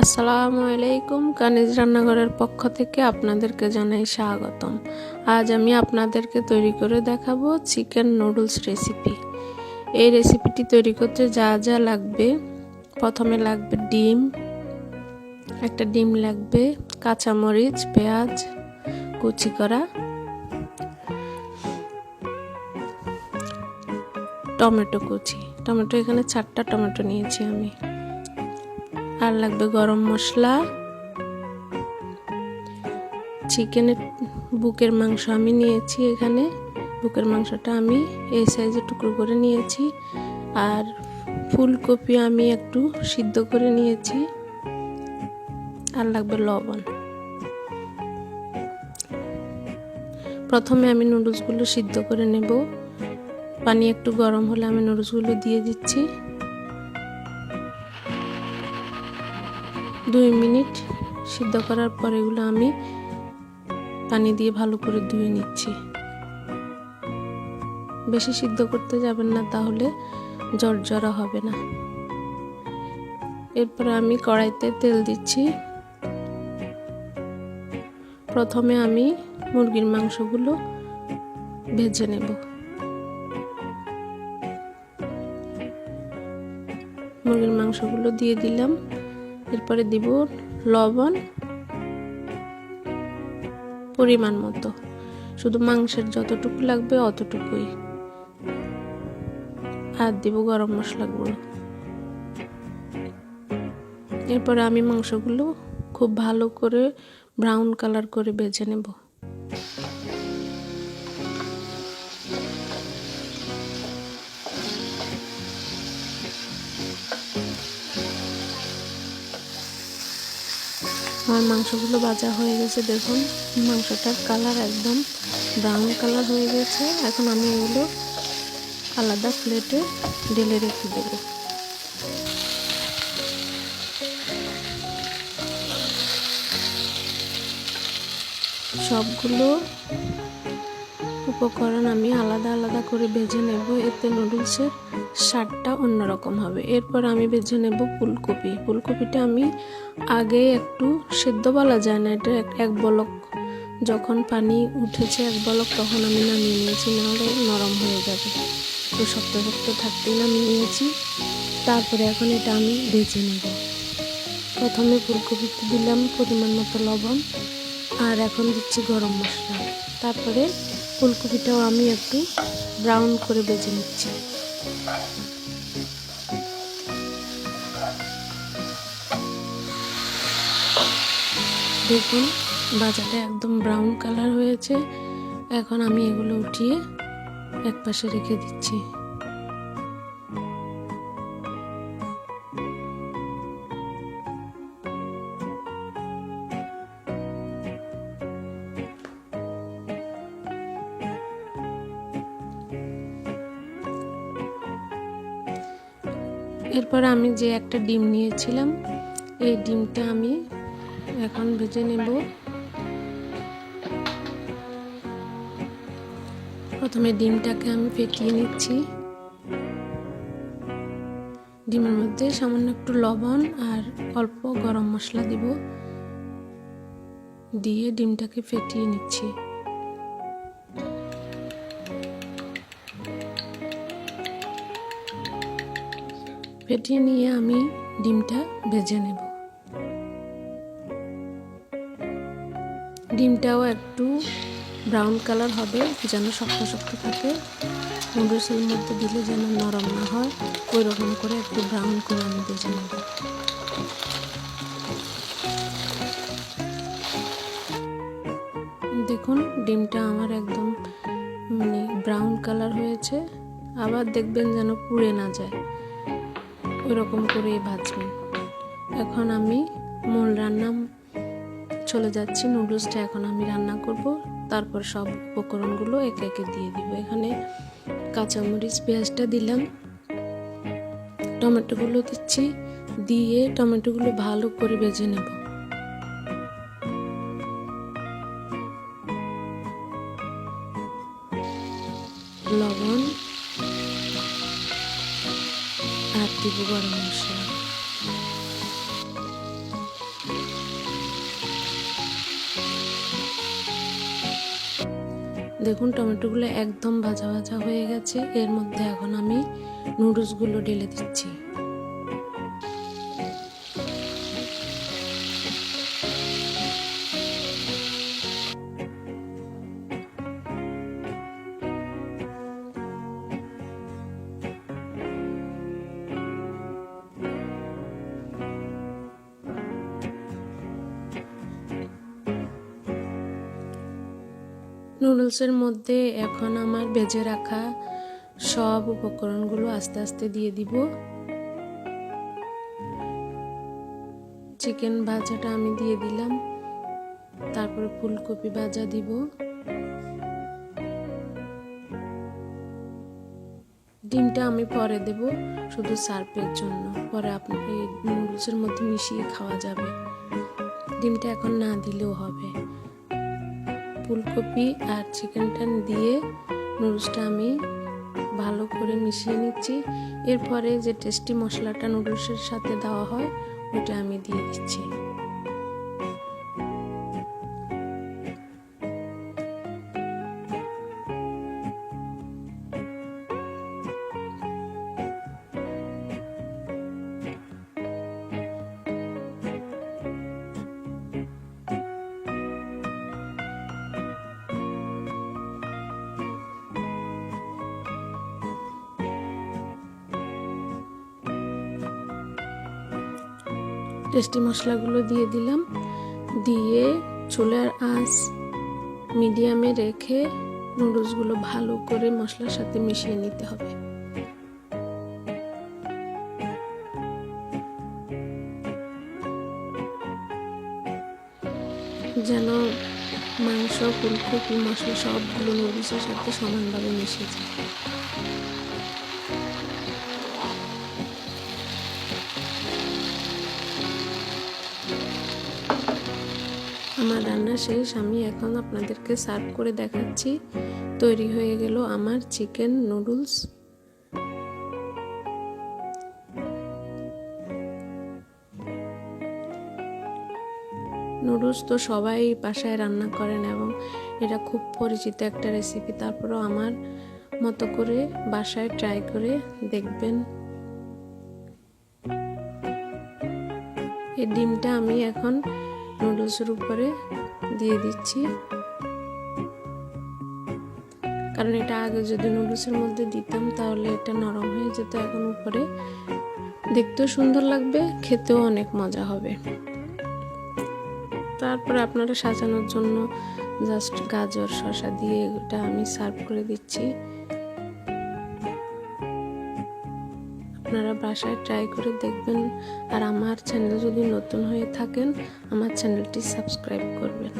আসসালামু আলাইকুম কানিজ রান্নাঘরের পক্ষ থেকে আপনাদেরকে জানাই স্বাগতম। আজ আমি আপনাদেরকে তৈরি করে দেখাবো চিকেন নুডলস রেসিপি। এই রেসিপিটি তৈরি করতে যা যা লাগবে। প্রথমে লাগবে ডিম, একটা ডিম লাগবে, কাঁচামরিচ, পেঁয়াজ, কুচি করা, টমেটো কুচি। টমেটো এখানে চারটা টমেটো নিয়েছি আমি। আর লাগবে গরম মশলা। চিকেনের বুকের মাংস আমি নিয়েছি এখানে। বুকের মাংসটা আমি এই সাইজে টুকরো করে নিয়েছি। আর ফুলকপি আমি একটু সিদ্ধ করে নিয়েছি। আর লাগবে লবণ। প্রথমে আমি নুডলসগুলো সিদ্ধ করে নেব। পানি একটু গরম হলে আমি নুডলসগুলো দিয়ে দিচ্ছি। দুই মিনিট সিদ্ধ করার পর এগুলো আমি পানি দিয়ে ভালো করে ধুয়ে নিচ্ছি। বেশি সিদ্ধ করতে যাবেন না, তাহলে জর্জরা হবে না। এরপর আমি কড়াইতে তেল দিচ্ছি। প্রথমে আমি মুরগির মাংসগুলো ভেজে নেব। মুরগির মাংসগুলো দিয়ে দিলাম। এরপরে দিব লবণ পরিমাণ মতো। শুধু মাংসের যতটুকু লাগবে অতটুকুই। আর দিব গরম মশলা গুঁড়ো। এরপরে আমি মাংসগুলো খুব ভালো করে ব্রাউন কালার করে বেজে নেব। আমার মাংসগুলো ভাজা হয়ে গেছে, দেখুন। মাংসটার কালার একদম ব্রাউন কালার হয়ে গেছে। এখন আমি এগুলো আলাদা প্লেটে ঢেলে রেখে দেব। সবগুলো উপকরণ আমি আলাদা আলাদা করে ভেজে নেব। এতে নুডলসের স্বাদটা অন্যরকম হবে। এরপর আমি ভেজে নেব ফুলকপি। ফুলকপিটা আমি আগে একটু সেদ্ধ বলা যায় না, এটা এক বলক যখন পানি উঠেছে, এক বলক তখন আমি নামিয়ে নিয়েছি, নাহলে নরম হয়ে যাবে। তো শক্ত শক্ত থাকতেই নামিয়ে নিয়েছি। তারপরে এখন এটা আমি ভেজে নেব। প্রথমে ফুলকপিতে দিলাম পরিমাণ মতো লবণ, আর এখন দিচ্ছি গরম মশলা। তারপরে ফুলকপিটাও আমি একটু ব্রাউন করে বেজে নিচ্ছি। দেখুন বাজারটা একদম ব্রাউন কালার হয়েছে। এখন আমি এগুলো উঠিয়ে এক পাশে রেখে দিচ্ছি। এরপর আমি যে একটা ডিম নিয়েছিলাম, এই ডিমটা আমি এখন ভেজে নেব। প্রথমে ডিমটাকে আমি ফেটিয়ে নিচ্ছি। ডিমের মধ্যে সামান্য একটু লবণ আর অল্প গরম মশলা দিব দিয়ে ডিমটাকে ফেটিয়ে নিচ্ছি। ফেটিয়ে নিয়ে আমি ডিমটা ভেজে নেব। ডিমটাও একটু ব্রাউন কালার হবে, যেন শক্ত শক্ত থাকে। নুডলসের মধ্যে দিলে যেন নরম না হয় ওই রকম করে একটু ব্রাউন করে আমি ভেজে নেব। দেখুন, ডিমটা আমার একদম মানে ব্রাউন কালার হয়েছে। আবার দেখবেন যেন পুড়ে না যায়। ওই রকম করেই ভাজবেন এখন আমি মূল রান্না চলে যাচ্ছি, নুডলসটা এখন আমি রান্না করব। তারপর সব উপকরণগুলো একে একে দিয়ে দিব। এখানে কাঁচামরিচ, পেঁয়াজটা দিলাম, টমেটোগুলো দিচ্ছি, দিয়ে টমেটোগুলো ভালো করে বেজে নেব। দিব গরম মশলা। দেখুন, টমেটোগুলো একদম ভাজা ভাজা হয়ে গেছে। এর মধ্যে এখন আমি নুডলসগুলো ঢেলে দিচ্ছি। নুডলসের মধ্যে এখন আমার বেজে রাখা সব উপকরণগুলো আস্তে আস্তে দিয়ে দিব। চিকেন ভাজাটা আমি দিয়ে দিলাম। তারপরে ফুলকপি ভাজা দিব। ডিমটা আমি পরে দেব শুধু সার্ফের জন্য। পরে আপনাকে নুডলসের মধ্যে মিশিয়ে খাওয়া যাবে। ডিমটা এখন না দিলেও হবে। ফুলকপি আর চিকেনটা দিয়ে নুডলসটা আমি ভালো করে মিশিয়ে নিচ্ছি। এরপরে যে টেস্টি মশলাটা নুডলসের সাথে দেওয়া হয় ওটা আমি দিয়ে দিচ্ছি। টেস্টি মশলাগুলো দিয়ে দিলাম। দিয়ে চুলার আঁচ মিডিয়ামে রেখে নুডলসগুলো ভালো করে মশলার সাথে মিশিয়ে নিতে হবে। যেন মাংস, ফুলকপি, মশলা সবগুলো নুডলসের সাথে সমানভাবে মিশে যায়। আমার রান্না শেষ, আমি এখন আপনাদেরকে সার্ভ করে দেখাচ্ছি। তৈরি হয়ে গেল আমার চিকেন নুডলস। নুডলস তো সবাই বাসায় রান্না করেন এবং এটা খুব পরিচিত একটা রেসিপি তারপরেও আমার মতো করে বাসায় ট্রাই করে দেখবেন। এই ডিমটা আমি এখন নুডলসের উপরে দিয়ে দিচ্ছি। কারণ এটা আগে যদি নুডলসের মধ্যে দিতাম তাহলে এটা নরম হয়ে যেত, এখন উপরে দেখতেও সুন্দর লাগবে, খেতেও অনেক মজা হবে। তারপরে আপনারা সাজানোর জন্য জাস্ট গাজর, শসা দিয়ে এটা আমি সার্ভ করে দিচ্ছি। আপনারা বাসায় ট্রাই করে দেখবেন। আর আমার চ্যানেল যদি নতুন হয়ে থাকেন, আমার চ্যানেলটি সাবস্ক্রাইব করবেন।